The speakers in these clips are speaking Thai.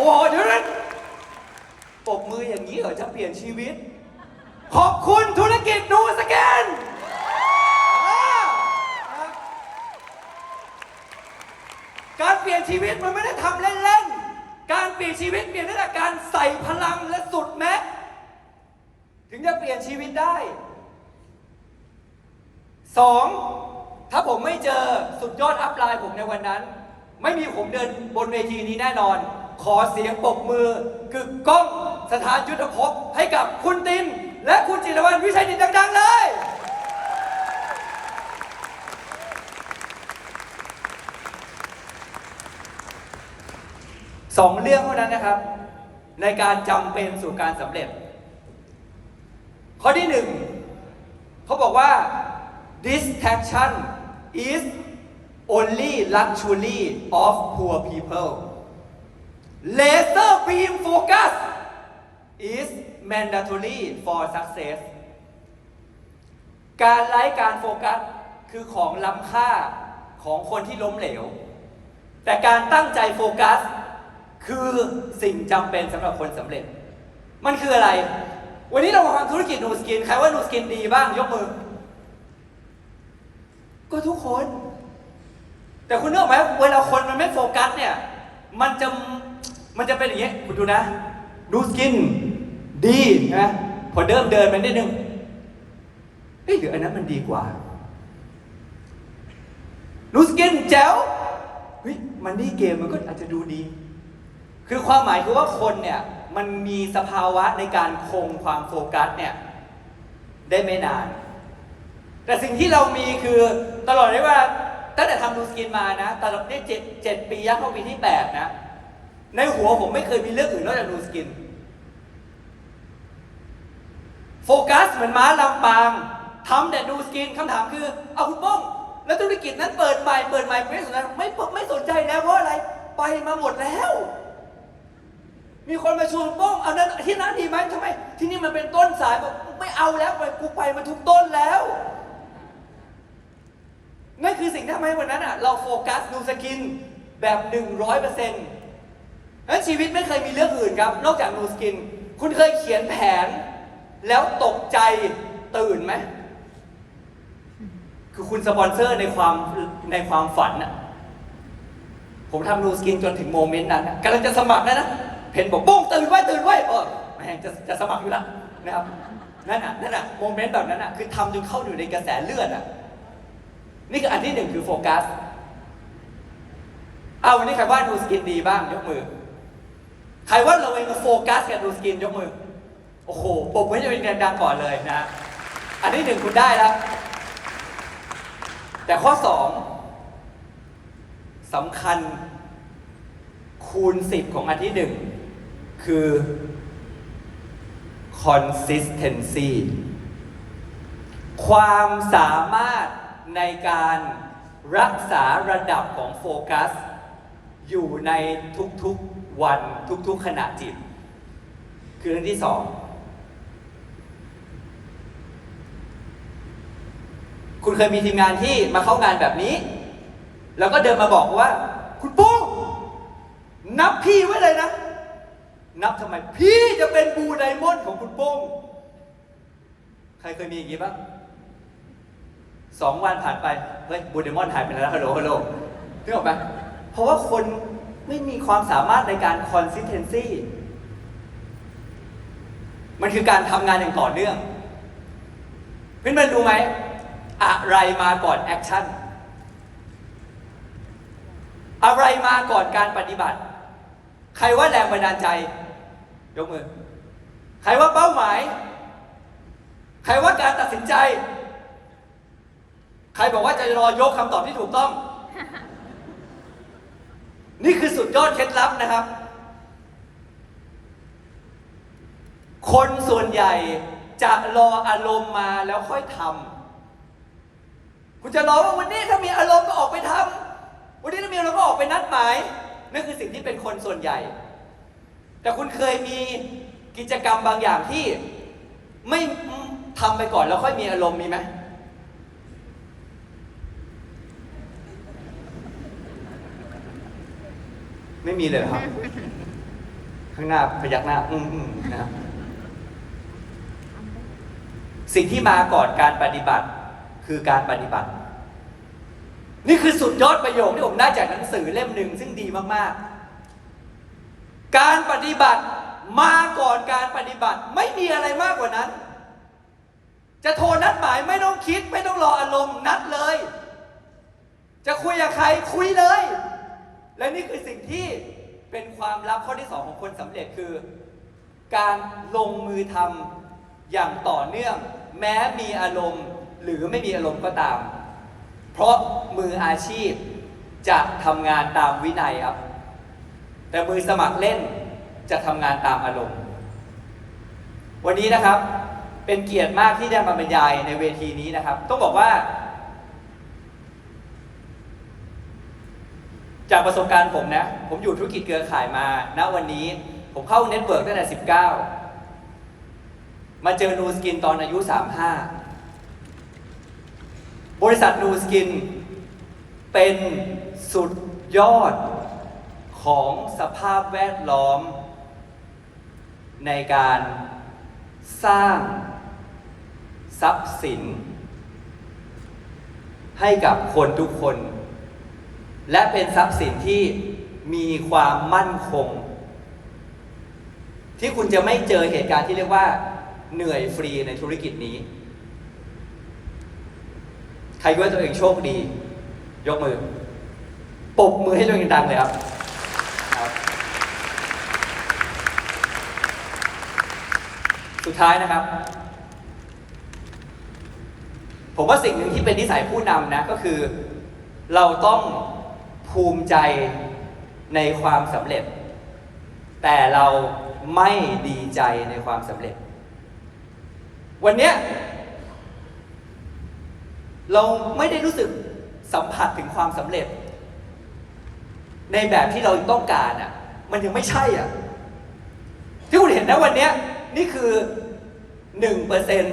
อ้โหเดี๋ยวนั้นปรบมืออย่างนี้เหรอจะเปลี่ยนชีวิต ขอบคุณธุรกิจนูสแกนการเปลี่ยนชีวิตมันไม่ได้ทำเล่นๆ การเปลี่ยนชีวิตเปลี่ยนได้จากการใส่พลังและสุดแม็กถึงจะเปลี่ยนชีวิตได้สองถ้าผมไม่เจอสุดยอดอัพไลน์ผมในวันนั้น ไม่มีผมเดินบนเวทีนี้แน่นอน ขอเสียงปรบมือกึกก้องสถานยุทธภพให้กับคุณติน และคุณจิรวรรวิชัยดิตดัง ๆ เลย สองเรื่องเท่านั้นนะครับ ในการจำเป็นสู่การสำเร็จ ข้อที่หนึ่งเขาบอกว่า distraction is only luxury of poor people laser beam focus is mandatory for success การไร้การโฟกัสคือของล้ำค่าของคนที่ล้มเหลว แต่การตั้งใจโฟกัส คือสิ่งจำเป็นสำหรับคนสำเร็จ มันคืออะไร วันนี้เรามาทำธุรกิจนูสกิน ใครว่านูสกินดีบ้างยกมือ ก็ทุกคน แต่คุณนึกอไหมเวลาคนมันไม่โฟกัสเนี่ย มันจะ มันจะเป็นอย่างเงี้ยคุณดูนะ ดูสกินดีนะพอเดิมเดินมันนิดนึงเฮ้ยหรืออันนั้นมันดีกว่าดูสกินแจ๋วเฮ้ยมันนี่เกมมันก็อาจจะดูดี คือความหมายคือว่าคนเนี่ยมันมีสภาวะในการคงความโฟกัสเนี่ยได้ไม่นาน แต่สิ่งที่เรามีคือตลอดเลยว่าตั้งแต่ทำดูสกินมานะตลอดได้เจ็ดเจ็ดปียักเข้าปีที่แปดนะ ในหัวผมไม่เคยมีเรื่องอื่นนอกจากดูสกิน โฟกัสเหมือนม้าลำปางทำแต่ดูสกินคำถามคือ เอาคุณป้อง แล้วธุรกิจนั้นเปิดใหม่เปิดใหม่ไม่สนใจไม่ไม่สนใจแล้วเพราะอะไร ไปมาหมดแล้ว มีคนมาชวนป้องเอานั้นที่นั้นดีไหมทำไม ที่นี่มันเป็นต้นสายบอกไม่เอาแล้วไปกูไปมาทุกต้นแล้วนั่นคือสิ่งที่ทำให้วันนั้นอะ เราโฟกัสดูสกินแบบหนึ่งร้อยเปอร์เซ็ นั้นชีวิตไม่เคยมีเรื่องอื่นครับ นอกจากดูสกิน คุณเคยเขียนแผน แล้วตกใจตื่นไหม คือคุณสปอนเซอร์ในความในความฝันอะผมทำดูสกินจนถึงโมเมนต์นั้นกำลังจะสมัครแล้วนะ เพนบอกปุ้งตื่นไว้ตื่นไว้เออแม่งจะจะสมัครอยู่แล้วนะครับนั่นอะนั่นอะโมเมนต์แบบนั้นอะคือทำจนเข้าอยู่ในกระแสเลือดอะนี่คืออันที่หนึ่งคือโฟกัส เอาวันนี้ใครว่าดูสกินดีบ้างยกมือ ใครว่าเราเองก็โฟกัสกับดูสกินยกมือ โอ้โหปรบมือให้จะเป็นดังๆก่อนเลยนะ อันที่หนึ่งคุณได้แล้ว แต่ข้อสองสำคัญคูณสิบของอันที่หนึ่งคือ consistency ความสามารถในการรักษาระดับของโฟกัส อยู่ในทุกๆ วันทุกๆขณะจิต คือเรื่องที่สองคุณเคยมีทีมงานที่มาเข้างานแบบนี้ แล้วก็เดินมาบอกว่า คุณโป้งนับพี่ไว้เลยนะ นับทำไม พี่จะเป็นบูไดมอนด์ของคุณป้งใครเคยมีอย่างนี้บ้างสองวันผ่านไป เฮ้ยบูไดมอนด์หายไปแล้วฮัลโหลฮัลโหลนึกออกไหมเพราะว่าคน ไม่มีความสามารถในการ consistency มันคือการทำงานอย่างต่อเนื่องเพื่อนๆรู้ไหม อะไรมาก่อนแอคชั่น อะไรมาก่อนการปฏิบัติ ใครว่าแรงบันดาลใจ ยกมือ ใครว่าเป้าหมาย ใครว่าการตัดสินใจ ใครบอกว่าจะรอยกคำตอบที่ถูกต้อง นี่คือสุดยอดเคล็ดลับนะครับ คนส่วนใหญ่จะรออารมณ์มาแล้วค่อยทำคุณจะรอว่าวันนี้ถ้ามีอารมณ์ก็ออกไปทำวันนี้ถ้ามีอารมณ์ก็ออกไปนัดหมายนั่นคือสิ่งที่เป็นคนส่วนใหญ่ แต่คุณเคยมีกิจกรรมบางอย่างที่ไม่ทำไปก่อนแล้วค่อยมีอารมณ์มีไหม ไม่มีเลยครับ ข้างหน้าพยักหน้า อืมอืมนะครับ สิ่งที่มาก่อนการปฏิบัติคือการปฏิบัติ นี่คือสุดยอดประโยคที่ผมได้จากหนังสือเล่มหนึ่งซึ่งดีมาก ๆ การปฏิบัติมาก่อนการปฏิบัติ ไม่มีอะไรมากกว่านั้น จะโทรนัดหมายไม่ต้องคิด ไม่ต้องรออารมณ์นัดเลย จะคุยกับใครคุยเลย และนี่คือสิ่งที่เป็นความลับข้อที่สองของคนสำเร็จคือ การลงมือทำอย่างต่อเนื่อง แม้มีอารมณ์หรือไม่มีอารมณ์ก็ตาม เพราะมืออาชีพจะทำงานตามวินัยครับ แต่มือสมัครเล่นจะทำงานตามอารมณ์ วันนี้นะครับเป็นเกียรติมากที่ได้มาบรรยายในเวทีนี้นะครับ ต้องบอกว่า จากประสบการณ์ผมนะ ผมอยู่ธุรกิจเครือข่ายมาณวันนี้ ผมเข้าเน็ตเวิร์กตั้งแต่ 19 มาเจอนูสกินตอนอายุ 35 บริษัทนูสกิน เป็นสุดยอดของสภาพแวดล้อม ในการสร้างทรัพย์สิน ให้กับคนทุกคน และเป็นทรัพย์สินที่มีความมั่นคง ที่คุณจะไม่เจอเหตุการณ์ที่เรียกว่า เหนื่อยฟรีในธุรกิจนี้ ใครว่าตัวเองโชคดี ยกมือปบมือให้ตัวเองดังเลยครับครับสุดท้ายนะครับ ผมว่าสิ่งหนึ่งที่เป็นนิสัยผู้นำนะก็คือ เราต้อง ภูมิใจในความสำเร็จ แต่เราไม่ดีใจในความสำเร็จ วันเนี้ยเราไม่ได้รู้สึกสัมผัสถึงความสำเร็จ ในแบบที่เราต้องการอะ มันยังไม่ใช่อะ ที่คุณเห็นนะวันนี้นี่คือหนึ่งเปอร์เซ็น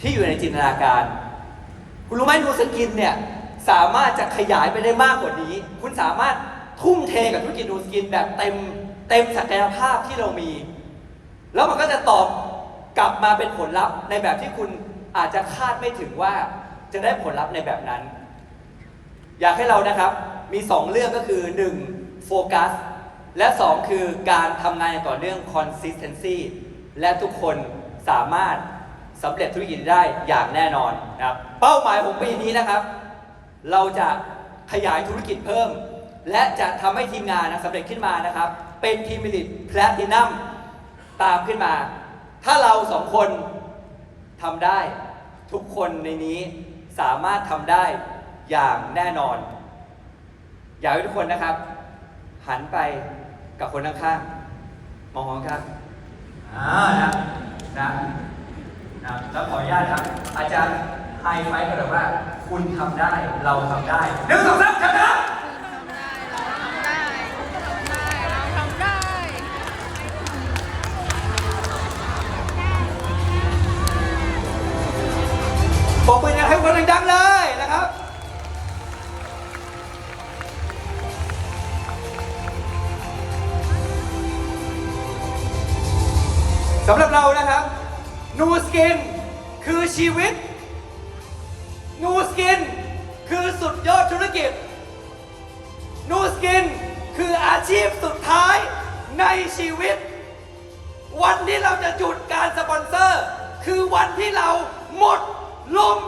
ที่อยู่ในจินตนาการ คุณรู้ไหมนูสกินเนี่ย สามารถจะขยายไปได้มากกว่านี้ คุณสามารถทุ่มเทกับธุรกิจนูสกินแบบเต็มเต็มศักยภาพที่เรามี แล้วมันก็จะตอบกลับมาเป็นผลลัพธ์ในแบบที่คุณอาจจะคาดไม่ถึงว่าจะได้ผลลัพธ์ในแบบนั้น อยากให้เรานะครับมี 2 เรื่องก็คือ 1. โฟกัส และ 2 คือการทำงานอย่างต่อเนื่อง consistency และทุกคนสามารถสำเร็จธุรกิจได้อย่างแน่นอนนะครับ เป้าหมายของปีนี้นะครับ เราจะขยายธุรกิจเพิ่ม และจะทำให้ทีมงานนะสำเร็จขึ้นมานะครับ เป็นทีมมิลิตแพลตินัมตามขึ้นมา ถ้าเราสองคนทำได้ทุกคนในนี้สามารถทำได้อย่างแน่นอน อยากให้ทุกคนนะครับ หันไปกับคนข้างๆมองข้างๆอ่านะนะนะแล้วขออนุญาตครับ อาจารย์ไฮไฟกันเลยว่า คุณทำได้เราทำได้หนึ่งสองสามชนะเราทำได้ปรบมือกันให้คนดังๆเลยนะครับ สำหรับเรานะครับ นูสกินคือชีวิต นูสกินคือสุดยอดธุรกิจ นูสกินคืออาชีพสุดท้ายในชีวิต วันที่เราจะจุดการสปอนเซอร์ คือวันที่เราหมดลม